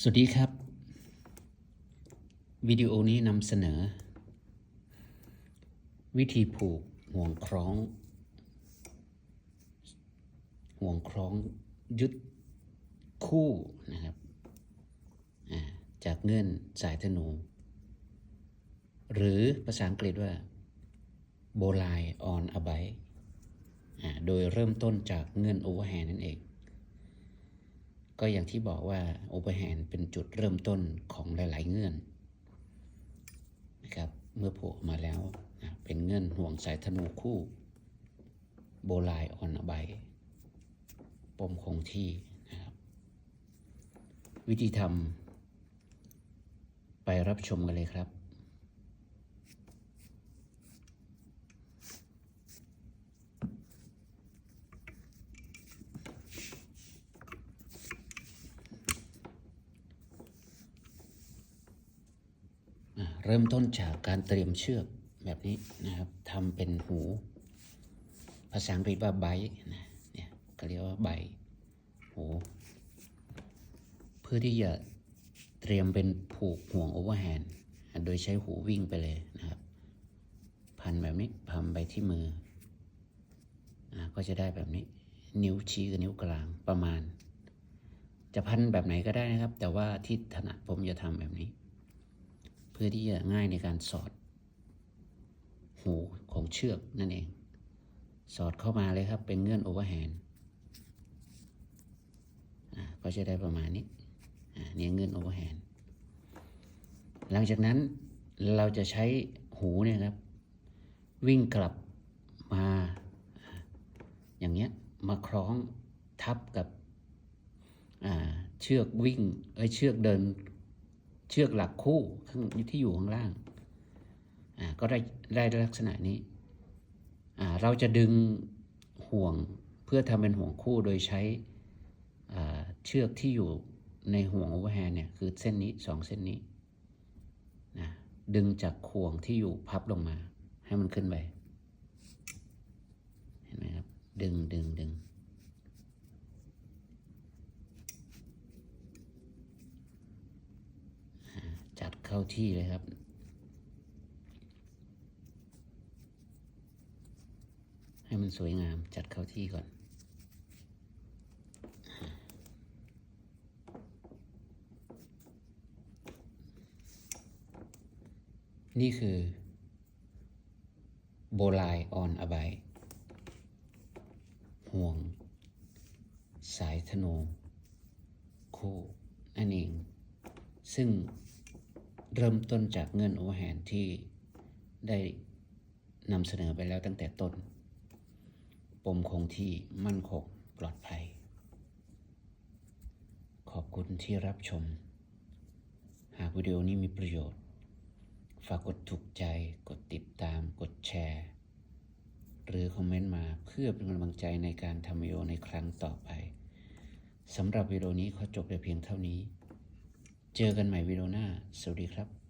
สวัสดีครับ วิดีโอนี้นำเสนอ วิธีผูกห่วงคล้อง ห่วงคล้องยึดคู่นะครับจากเงื่อนสายธนู หรือภาษาอังกฤษว่าโบลายออนอบายโดยเริ่มต้นจากเงื่อนโอเวอร์แฮนนั่นเอง ก็อย่างที่บอกว่าโอเ r อร์แฮนเป็นจุดเริ่มต้นของหลาย ๆ เงื่อนนะครับเมื่อโผล่มาแล้วนะเป็นเงื่อนห่วงสายธนูคู่ โบลายออนอบปมคงที่นะครับวิธีทำไปรับชมกันเลยครับ อ่า เริ่มต้นจากการเตรียมเชือกแบบนี้นะครับทำเป็นหู ภาษาอังกฤษว่าไบนะเนี่ยก็เรียกว่าใบหูเพื่อที่จะเตรียมเป็นผูกห่วงโอเวอร์แฮนด์โดยใช้หูวิ่งไปเลยนะครับ พันแบบนี้พันไปที่มืออ่าก็จะได้แบบนี้ นิ้วชี้กับนิ้วกลางประมาณ จะพันแบบไหนก็ได้นะครับ แต่ว่าที่ถนัดผมจะทำแบบนี้ พื่อที่จะง่ายในการสอดหูของเชือกนั่นเอง สอดเข้ามาเลยครับเป็นเงื่อนโอเวอร์แฮนด์ก็จะได้ประมาณนี้อ่านี่เงื่อนโอเวอร์แฮนด์หลังจากนั้นเราจะใช้หูเนี่ยครับ วิ่งกลับมาอย่างเงี้ยมาคล้องทับกับเชือกวิ่งเอ้ยเชือกเดิน เชือกหลักคู่ข้างที่อยู่ข้างล่างอ่าก็ได้ได้ลักษณะนี้อ่าเราจะดึงห่วงเพื่อทำเป็นห่วงคู่โดยใช้อ่าเชือกที่อยู่ในห่วงโอเวอร์แฮนเนี่ยคือเส้นนี้สองเส้นนี้นะดึงจากห่วงที่อยู่พับลงมา ให้มันขึ้นไป เห็นไหมครับ ดึงดึงดึง จัด เข้าที่เลยครับ ให้มันสวยงามจัดเข้าที่ก่อนนี่คือโบลายออนอบายห่วง สายธนูคู่นั่นเอง ซึ่ง เริ่มต้นจากเงื่อนโอแฮนที่ได้นำเสนอไปแล้วตั้งแต่ต้น ปมคงที่มั่นคงปลอดภัย ขอบคุณที่รับชม หากวิดีโอนี้มีประโยชน์ ฝากกดถูกใจ กดติดตาม กดแชร์ หรือคอมเมนต์มาเพื่อเป็นกำลังใจในการทำวิดีโอในครั้งต่อไปสำหรับวิดีโอนี้ขอจบแต่เพียงเท่านี้ เจอกันใหม่วิดีโอหน้า สวัสดีครับ